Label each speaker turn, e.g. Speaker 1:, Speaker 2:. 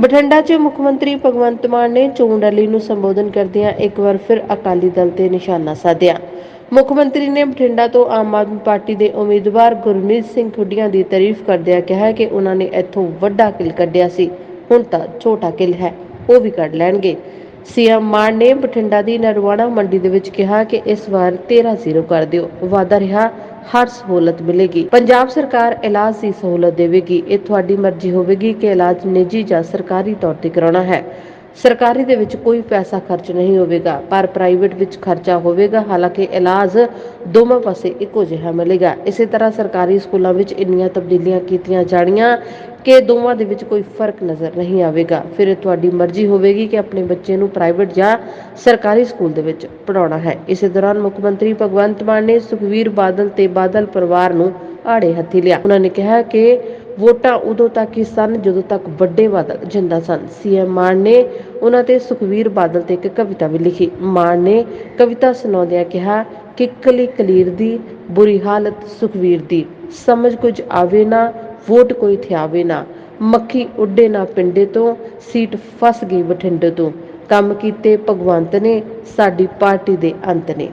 Speaker 1: ਬਠਿੰਡਾ 'ਚ ਮੁੱਖ ਮੰਤਰੀ ਭਗਵੰਤ ਮਾਨ ਨੇ ਚੋਣ ਰੈਲੀ ਨੂੰ ਸੰਬੋਧਨ ਕਰਦਿਆਂ ਇੱਕ ਵਾਰ ਫਿਰ ਅਕਾਲੀ ਦਲ ਤੇ ਨਿਸ਼ਾਨਾ ਸਾਧਿਆ। ਮੁੱਖ ਮੰਤਰੀ ਨੇ ਬਠਿੰਡਾ ਤੋਂ ਆਮ ਆਦਮੀ ਪਾਰਟੀ ਦੇ ਉਮੀਦਵਾਰ ਗੁਰਮੀਤ ਸਿੰਘ ਖੁੱਡੀਆਂ ਦੀ ਤਾਰੀਫ ਕਰਦਿਆਂ ਕਿਹਾ ਕਿ ਉਹਨਾਂ ਨੇ ਇੱਥੋਂ ਵੱਡਾ ਕਿਲ ਕੱਢਿਆ ਸੀ। ਹੁਣ ਤਾਂ ਛੋਟਾ ਕਿਲ ਹੈ, ਉਹ ਵੀ ਕੱਢ ਲੈਣਗੇ। ਸੀਐਮ ਮਾਨ ਨੇ ਬਠਿੰਡਾ ਦੀ ਨਰਵਾਣਾ ਮੰਡੀ ਦੇ ਵਿੱਚ ਕਿਹਾ ਕਿ ਇਸ ਵਾਰ 13-0 ਕਰ ਦਿਓ। ਵਾਅਦਾ ਰਿਹਾ ਹਰ ਸਹੂਲਤ ਮਿਲੇਗੀ। ਪੰਜਾਬ ਸਰਕਾਰ ਇਲਾਜ ਦੀ ਸਹੂਲਤ ਦੇਵੇਗੀ। ਇਹ ਤੁਹਾਡੀ ਮਰਜ਼ੀ ਹੋਵੇਗੀ ਕਿ ਇਲਾਜ ਨਿੱਜੀ ਜਾਂ ਸਰਕਾਰੀ ਤੌਰ ਤੇ ਕਰਾਉਣਾ ਹੈ। ਸਰਕਾਰੀ ਦੇ ਵਿੱਚ ਕੋਈ ਪੈਸਾ ਖਰਚ ਨਹੀਂ ਹੋਵੇਗਾ, ਪਰ ਪ੍ਰਾਈਵੇਟ ਵਿੱਚ ਖਰਚਾ ਹੋਵੇਗਾ। ਹਾਲਾਂਕਿ ਇਲਾਜ ਦੋਵਾਂ ਪਾਸੇ ਇੱਕੋ ਜਿਹਾ ਮਿਲੇਗਾ। ਇਸੇ ਤਰ੍ਹਾਂ ਸਰਕਾਰੀ ਸਕੂਲਾਂ ਵਿੱਚ ਇੰਨੀਆਂ ਤਬਦੀਲੀਆਂ ਕੀਤੀਆਂ ਜਾਣੀਆਂ ਕਿ ਦੋਵਾਂ ਦੇ ਵਿੱਚ ਕੋਈ ਫ਼ਰਕ ਨਜ਼ਰ ਨਹੀਂ ਆਵੇਗਾ। ਫਿਰ ਤੁਹਾਡੀ ਮਰਜ਼ੀ ਹੋਵੇਗੀ ਕਿ ਆਪਣੇ ਬੱਚੇ ਨੂੰ ਪ੍ਰਾਈਵੇਟ ਜਾਂ ਸਰਕਾਰੀ ਸਕੂਲ ਦੇ ਵਿੱਚ ਪੜਾਉਣਾ ਹੈ। ਇਸੇ ਦੌਰਾਨ ਮੁੱਖ ਮੰਤਰੀ ਭਗਵੰਤ ਮਾਨ ਨੇ ਸੁਖਵੀਰ ਬਾਦਲ ਤੇ ਬਾਦਲ ਪਰਿਵਾਰ ਨੂੰ ਆੜੇ ਹੱਥੀ ਲਿਆ। ਉਹਨਾਂ ਨੇ ਕਿਹਾ ਕਿ ਵੋਟਾਂ ਉਦੋਂ ਤੱਕ ਹੀ ਸਨ ਜਦੋਂ ਤੱਕ ਵੱਡੇ ਬਾਦਲ ਜਿੰਦਾ ਸਨ। ਸੀਐਮ ਮਾਨ ਨੇ ਉਹਨਾਂ ਤੇ ਸੁਖਵੀਰ ਬਾਦਲ ਤੇ ਇੱਕ ਕਵਿਤਾ ਵੀ ਲਿਖੀ। ਮਾਨ ਨੇ ਕਵਿਤਾ ਸੁਣਾਉਂਦਿਆਂ ਕਿਹਾ ਕਿ ਕਲੀ ਕਲੀਰ ਦੀ ਬੁਰੀ ਹਾਲਤ ਸੁਖਵੀਰ ਦੀ। ਸਮਝ ਕੁਝ ਆਵੇ ਨਾ, ਵੋਟ ਕੋਈ ਥਿਆਵੇ ਨਾ। ਮੱਖੀ ਉੱਡੇ ਨਾ ਪਿੰਡੇ ਤੋਂ, ਸੀਟ ਫਸ ਗਈ ਬਠਿੰਡੇ ਤੋਂ। ਕੰਮ ਕੀਤੇ ਭਗਵੰਤ ਨੇ, ਸਾਡੀ ਪਾਰਟੀ ਦੇ ਅੰਤ ਨੇ।